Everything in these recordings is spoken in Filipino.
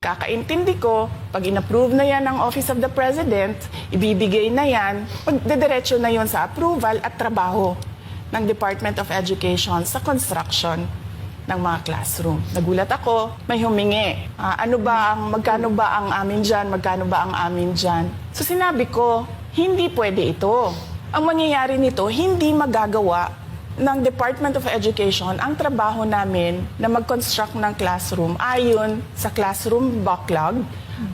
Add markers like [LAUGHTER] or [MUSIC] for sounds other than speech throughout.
Kakaintindi ko, pag inapprove na yan ng Office of the President, ibibigay na yan, magdediretso na yon sa approval at trabaho ng Department of Education sa construction ng mga classroom. Nagulat ako, may humingi. Ah, ano ba ang, magkano ba ang amin dyan, magkano ba ang amin dyan? So sinabi ko, hindi pwede ito. Ang mangyayari nito, hindi magagawa ng Department of Education ang trabaho namin na mag-construct ng classroom ayon sa classroom backlog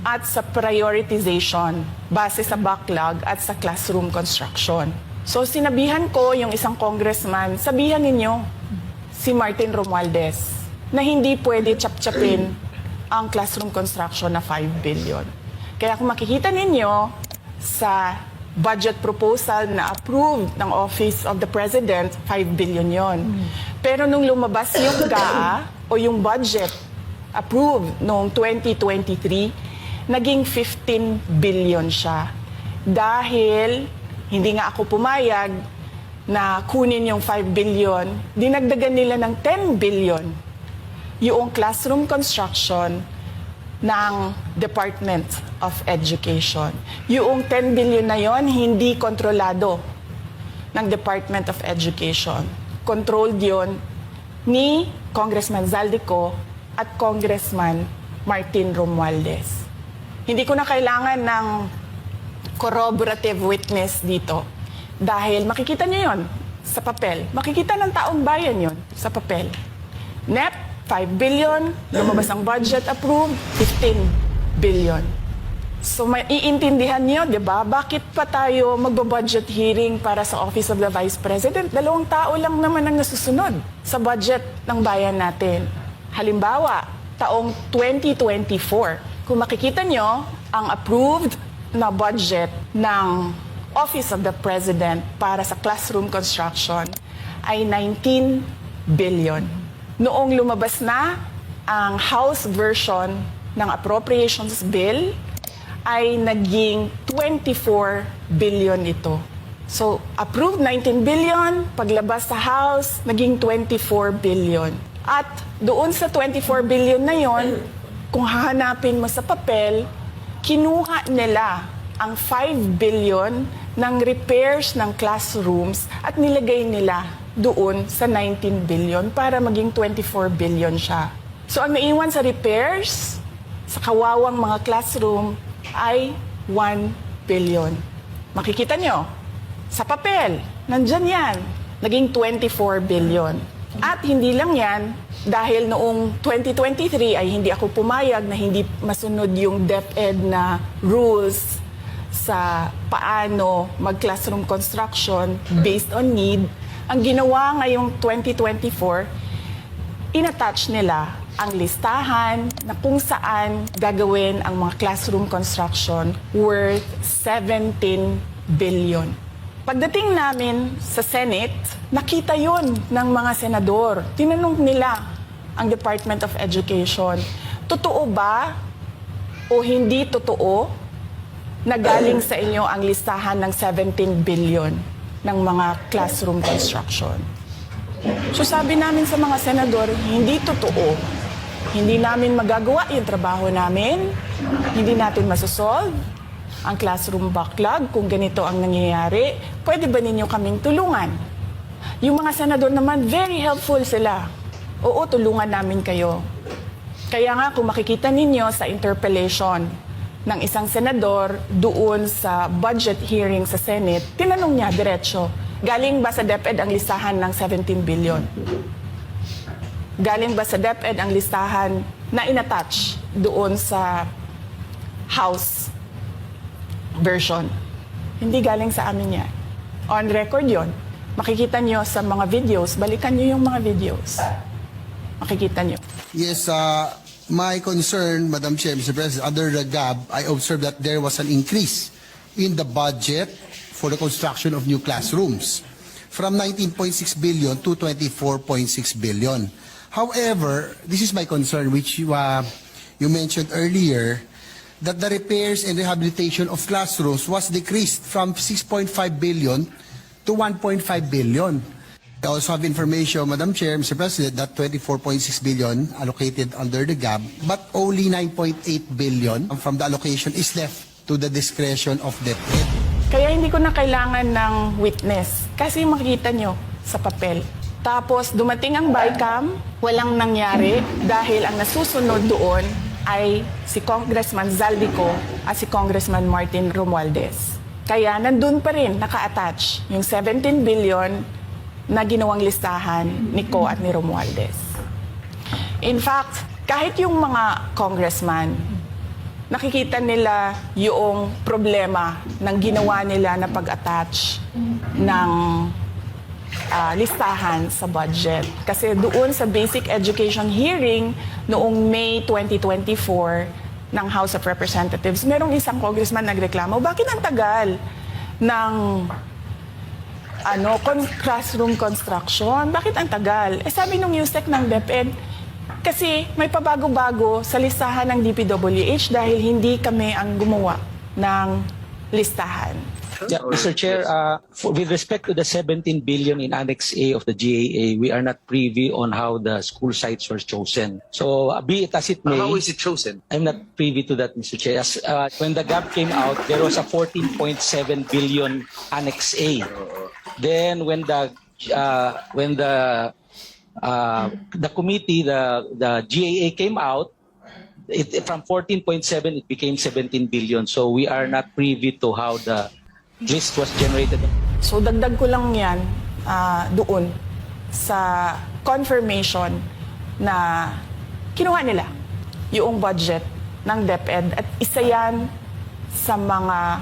at sa prioritization base sa backlog at sa classroom construction. So sinabihan ko yung isang congressman, sabihan ninyo si Martin Romualdez na hindi pwede chap-chapin ang classroom construction na 5 billion. Kaya kung makikita ninyo sa budget proposal na approved ng Office of the President, 5 billion yon. Pero nung lumabas yung [COUGHS] GAA o yung budget approved noong 2023, naging 15 billion siya. Dahil hindi nga ako pumayag na kunin yung 5 billion, dinagdagan nila ng 10 billion yung classroom construction ng Department of Education. Yung 10 billion na yon hindi kontrolado ng Department of Education. Controlled yon ni Congressman Zaldico at Congressman Martin Romualdez. Hindi ko na kailangan ng corroborative witness dito dahil makikita niyo yon sa papel. Makikita ng taong bayan yon sa papel. NEP, 5 billion. Lumabas ang budget approved, 15 billion. So may iintindihan niyo, 'di ba? Bakit pa tayo magbo-budget hearing para sa Office of the Vice President? Dalawang tao lang naman ang nasusunod sa budget ng bayan natin. Halimbawa, taong 2024, kung makikita niyo ang approved na budget ng Office of the President para sa classroom construction ay 19 billion. Noong lumabas na ang House version ng Appropriations Bill, ay naging 24 billion ito. So, approved 19 billion, paglabas sa House, naging 24 billion. At doon sa 24 billion na yon, kung hahanapin mo sa papel, kinuha nila ang 5 billion ng repairs ng classrooms at nilagay nila doon sa 19 billion para maging 24 billion siya. So ang naiwan sa repairs, sa kawawang mga classroom, ay 1 billion. Makikita nyo, sa papel, nandyan yan, naging 24 billion. At hindi lang yan, dahil noong 2023 ay hindi ako pumayag na hindi masunod yung DepEd na rules sa paano mag-classroom construction based on need. Ang ginawa ngayong 2024, inattach nila ang listahan na kung saan gagawin ang mga classroom construction worth 17 billion. Pagdating namin sa Senate, nakita yon ng mga senador. Tinanong nila ang Department of Education, totoo ba o hindi totoo na galing sa inyo ang listahan ng 17 billion ng mga classroom construction? So sabi namin sa mga senador, hindi totoo. Hindi namin magagawa yung trabaho namin. Hindi natin masosolve ang classroom backlog kung ganito ang nangyayari. Pwede ba ninyo kaming tulungan? Yung mga senador naman, very helpful sila. Oo, tulungan namin kayo. Kaya nga kung makikita ninyo sa interpellation ng isang senador doon sa budget hearing sa Senate, tinanong niya diretso, galing ba sa DepEd ang listahan ng 17 billion? Galing ba sa DepEd ang listahan na inattach doon sa House version? Hindi galing sa amin yan. On record yon. Makikita nyo sa mga videos, balikan nyo yung mga videos. Makikita nyo. Yes, uh, my concern, Madam Chair, Mr. President, under the GAB, I observed that there was an increase in the budget for the construction of new classrooms from 19.6 billion to 24.6 billion. However, this is my concern, which you, uh, you mentioned earlier, that the repairs and rehabilitation of classrooms was decreased from 6.5 billion to 1.5 billion. I also have information, Madam Chair, Mr. President, that 24.6 billion allocated under the GAB, but only 9.8 billion from the allocation is left to the discretion of DepEd. Kaya hindi ko na kailangan ng witness kasi makikita nyo sa papel. Tapos dumating ang BICAM, walang nangyari dahil ang nasusunod doon ay si Congressman Zaldico at si Congressman Martin Romualdez. Kaya nandun pa rin naka-attach yung 17 billion na ginawang listahan ni Co at ni Romualdez. In fact, kahit yung mga congressman, nakikita nila yung problema ng ginawa nila na pag-attach ng ah, listahan sa budget. Kasi doon sa basic education hearing noong May 2024 ng House of Representatives, merong isang congressman nagreklamo, bakit ang tagal ng ano, con- classroom construction. Bakit ang tagal? Eh sabi nung USEC ng DepEd, kasi may pabago-bago sa listahan ng DPWH dahil hindi kami ang gumawa ng listahan. Yeah, Mr. Chair, uh, for, with respect to the 17 billion in Annex A of the GAA, we are not privy on how the school sites were chosen. So, uh, be it as it may, How is it chosen? I'm not privy to that, Mr. Chair. As, uh, when the gap came out, there was a 14.7 billion Annex A. Then, when the uh, when the uh, the committee, the the GAA came out, it, from 14.7 it became 17 billion. So we are not privy to how the list was generated. So dagdag ko lang yan ah, doon sa confirmation na kinuha nila yung budget ng DepEd at isa yan sa mga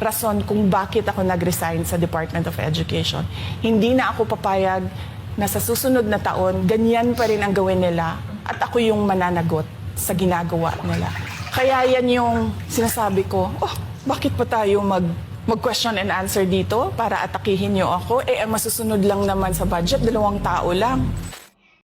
rason kung bakit ako nag-resign sa Department of Education. Hindi na ako papayag na sa susunod na taon, ganyan pa rin ang gawin nila at ako yung mananagot sa ginagawa nila. Kaya yan yung sinasabi ko, oh, bakit pa tayo mag mag-question and answer dito para atakihin niyo ako? Eh, masusunod lang naman sa budget, dalawang tao lang.